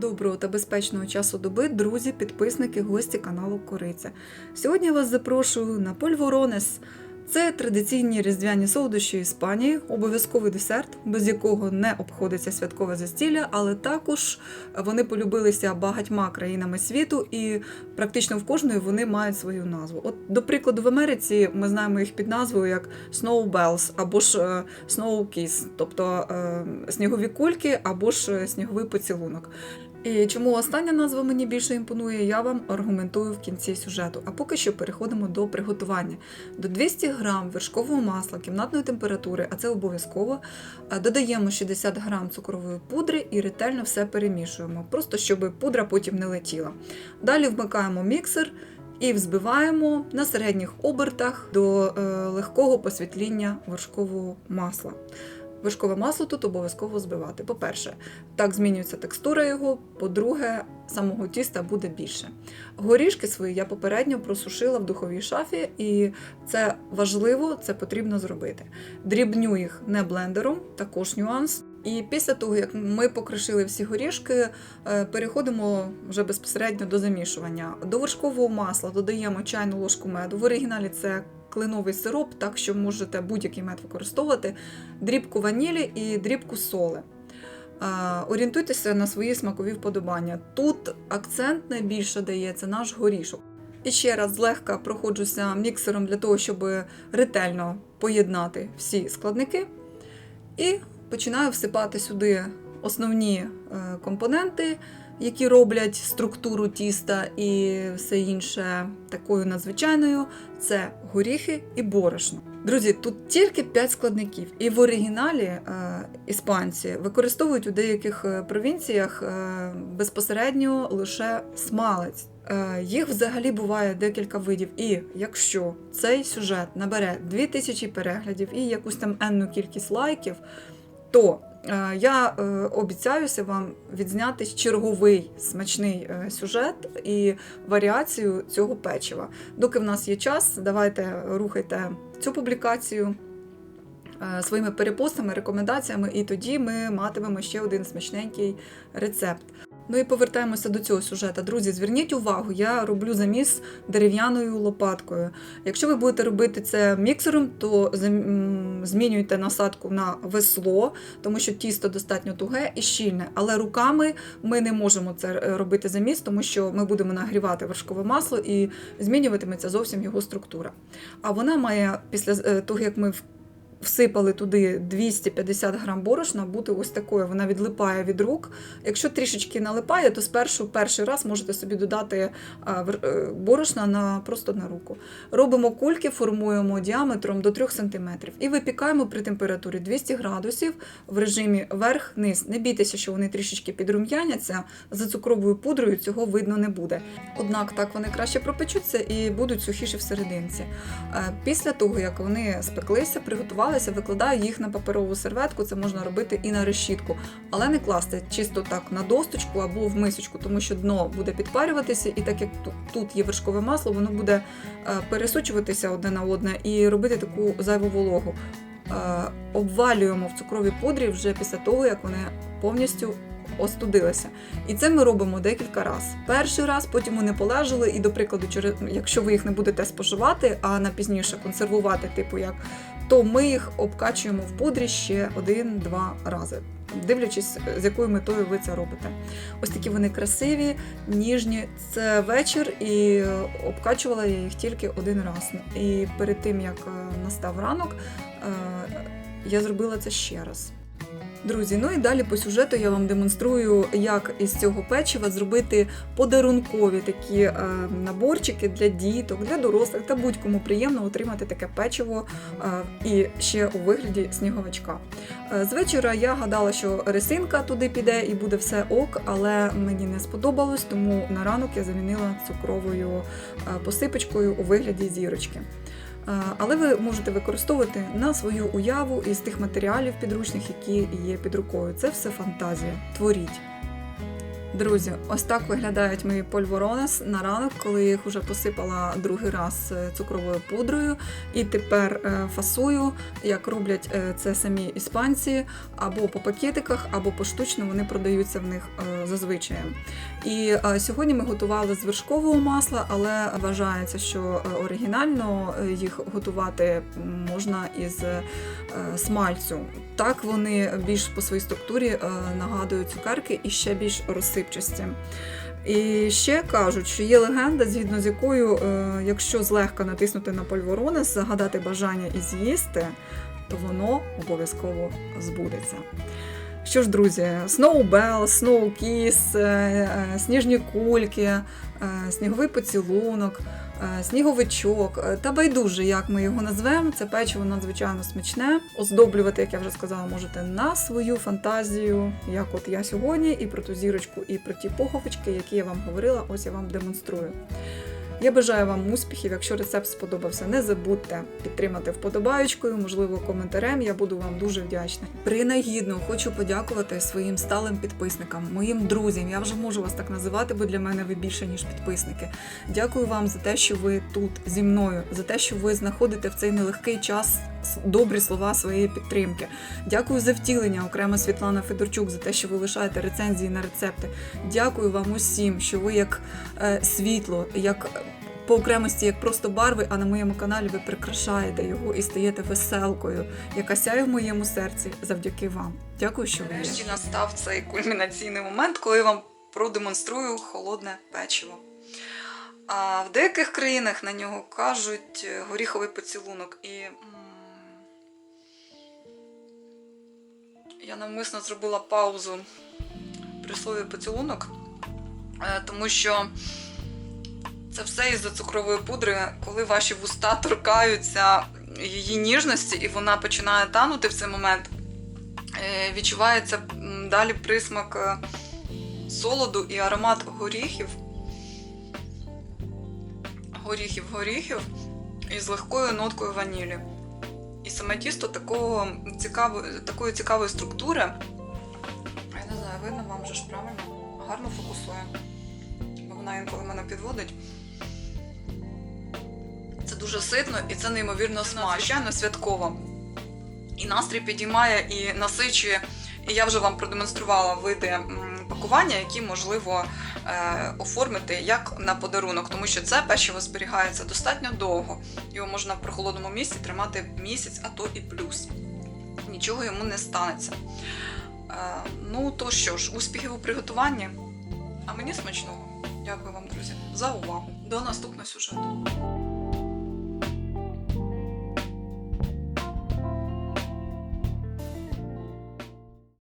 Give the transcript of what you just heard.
Доброго та безпечного часу доби, друзі, підписники, гості каналу Кориця. Сьогодні я вас запрошую на польворонес. Це традиційні різдвяні солодощі Іспанії, обов'язковий десерт, без якого не обходиться святкове застілля, але також вони полюбилися багатьма країнами світу, і практично в кожної вони мають свою назву. От, до прикладу, в Америці ми знаємо їх під назвою як Snowbells або ж е, Snow Kiss, тобто е, снігові кульки або ж е, сніговий поцілунок. І чому остання назва мені більше імпонує, я вам аргументую в кінці сюжету. А поки що переходимо до приготування. До 200 грам вершкового масла кімнатної температури, а це обов'язково, е, додаємо 60 грам цукрової пудри і ретельно все перемішуємо, просто щоб пудра потім не летіла. Далі вмикаємо міксер. І взбиваємо на середніх обертах до е, легкого посвітління вершкового масла. Вершкове масло тут обов'язково збивати. По-перше, так змінюється текстура його. По-друге, самого тіста буде більше. Горішки свої я попередньо просушила в духовій шафі, і це важливо, це потрібно зробити. Дрібню їх не блендером, також нюанс. І після того, як ми покришили всі горішки, е, переходимо вже безпосередньо до замішування. До вершкового масла додаємо чайну ложку меду. В оригіналі це клиновий сироп, так що можете будь-який мед використовувати, дрібку ванілі і дрібку соли. Орієнтуйтеся на свої смакові вподобання. Тут акцент найбільше дається наш горішок. І ще раз злегка проходжуся міксером для того, щоб ретельно поєднати всі складники. І починаю всипати сюди основні е, компоненти, які роблять структуру тіста і все інше такою надзвичайною. Це горіхи і борошно. Друзі, тут тільки 5 складників. І в оригіналі е, іспанці використовують у деяких е, провінціях е, безпосередньо лише смалець. Е, Їх взагалі буває декілька видів. І якщо цей сюжет набере 2000 переглядів і якусь там енну кількість лайків, то я е, обіцяюся вам відзняти черговий смачний е, сюжет і варіацію цього печива. Доки в нас є час, давайте рухайте цю публікацію е, своїми перепостами, рекомендаціями, і тоді ми матимемо ще один смачненький рецепт. Ну і повертаємося до цього сюжета. Друзі, зверніть увагу, я роблю заміс дерев'яною лопаткою. Якщо ви будете робити це міксером, то змінюйте насадку на весло, тому що тісто достатньо туге і щільне. Але руками ми не можемо це е, робити заміс, тому що ми будемо нагрівати вершкове масло і змінюватиметься зовсім його структура. А вона має після е, того, як ми всипали туди 250 грам борошна, бути ось такою. Вона відлипає від рук. Якщо трішечки налипає, то спершу перший раз можете собі додати вер- е, борошна на просто на руку. Робимо кульки, формуємо діаметром до 3 см і випікаємо при температурі 200 градусів в режимі верх-низ. Не бійтеся, що вони трішечки підрум'яняться. За цукровою пудрою цього видно не буде. Однак так вони краще пропечуться і будуть сухіші всерединці. Е, Після того, як вони спеклися, приготувалися, викладаю їх на паперову серветку. Це можна робити і на решітку, але не класти чисто так на досточку або в мисочку, тому що дно буде підпарюватися, і так як тут, є вершкове масло, воно буде е, пересучуватися одне на одне і робити таку зайву вологу. Е, Обвалюємо в цукровій пудрі вже після того, як вони повністю остудилися. І це ми робимо декілька разів. Перший раз, потім вони полежали, і, до прикладу, якщо ви їх не будете споживати, а на пізніше консервувати, типу як, то ми їх обкачуємо в пудрі ще один-два рази, дивлячись, з якою метою ви це робите. Ось такі вони красиві, ніжні. Це вечір, і обкачувала я їх тільки один раз. І перед тим як е, настав ранок, е, я зробила це ще раз. Друзі, ну і далі по сюжету я вам демонструю, як із цього печива зробити подарункові такі е, наборчики для діток, для дорослих та будь-кому приємно отримати таке печиво е, і ще у вигляді сніговичка. Е, з вечора я гадала, що ресинка туди піде і буде все ок, але мені не сподобалось, тому на ранок я замінила цукровою посипочкою у вигляді зірочки. Але ви можете використовувати на свою уяву із тих матеріалів підручних, які є під рукою. Це все фантазія. Творіть. Друзі, ось так виглядають мої польворонес на ранок, коли їх вже посипала другий раз е, цукровою пудрою. І тепер е, фасую, як роблять е, це самі іспанці, або по пакетиках, або поштучно вони продаються в них зазвичай. І сьогодні ми готували з вершкового масла, але вважається, що оригінально їх готувати можна із смальцю. Так вони більш по своїй структурі е, нагадують цукерки і ще більш розсипчасті. І ще кажуть, що є легенда, згідно з якою, е, якщо злегка натиснути на польворонес, загадати бажання і з'їсти, то воно обов'язково збудеться. Що ж, друзі, Snow Kiss, е, сніжні кульки, сніговий поцілунок, сніговичок е, та байдуже, як ми його назвемо. Це печиво надзвичайно смачне. Оздоблювати, як я вже сказала, можете на свою фантазію, як от я сьогодні, і про ту зірочку, і про ті поховички, які я вам говорила, ось я вам демонструю. Я бажаю вам успіхів. Якщо рецепт сподобався, не забудьте підтримати вподобаючкою, можливо, коментарем. Я буду вам дуже вдячна. Принагідно хочу подякувати своїм сталим підписникам, моїм друзям. Я вже можу вас так називати, бо для мене ви більше ніж підписники. Дякую вам за те, що ви тут зі мною, за те, що ви знаходите в цей нелегкий час добрі слова своєї підтримки. Дякую за втілення, окремо Світлана Федорчук, за те, що ви лишаєте рецензії на рецепти. Дякую вам усім, що ви як е, світло, як е, по окремості, як просто барви, а на моєму каналі ви прикрашаєте його і стаєте веселкою, яка сяє в моєму серці завдяки вам. Дякую, що ви. Нарешті настав цей кульмінаційний момент, коли я вам продемонструю холодне печиво. А в деяких країнах на нього кажуть е, горіховий поцілунок. І я навмисно зробила паузу при слові поцілунок, е, тому що це все із-за цукрової пудри, коли ваші вуста торкаються її ніжності, і вона починає танути в цей момент. е, Відчувається далі присмак е, солоду і аромат горіхів. Горіхів, горіхів із легкою ноткою ванілі. І саме тісто такого цікавої, такої цікавої структури. Я не знаю, видно вам же ж правильно? Гарно фокусує. Бо вона інколи мене підводить. Це дуже ситно і це неймовірно смачно. Святково. І настрій підіймає, і насичує. І я вже вам продемонструвала види пакування, які можливо е, оформити як на подарунок, тому що це печиво зберігається достатньо довго. Його можна в прохолодному місці тримати місяць, а то і плюс. Нічого йому не станеться. Е, ну то що ж, успіхів у приготуванні. А мені смачного. Дякую вам, друзі, за увагу. До наступного сюжету.